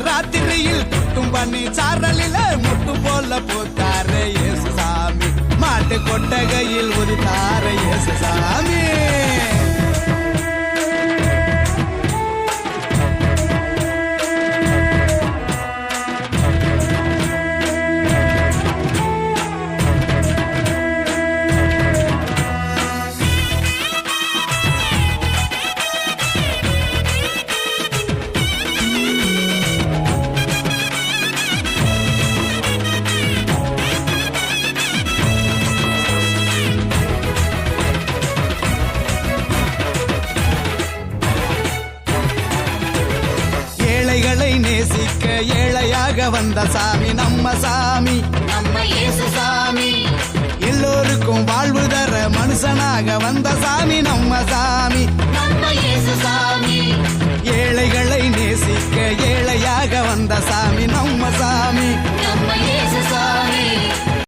ராத்திரியில் கொட்டும் பண்ணி சாரலில முட்டு போல போத்தாரு இயேசு சாமி மாட்டு கொட்டகையில் உதித்தாரு இயேசு சாமி ஏழையாக வந்த சாமி நம்ம சாமி. நம்ம இயேசு சாமி. எல்லோருக்கும் வாழ்வு தர மனுஷனாக வந்த சாமி நம்ம சாமி. நம்ம இயேசு சாமி.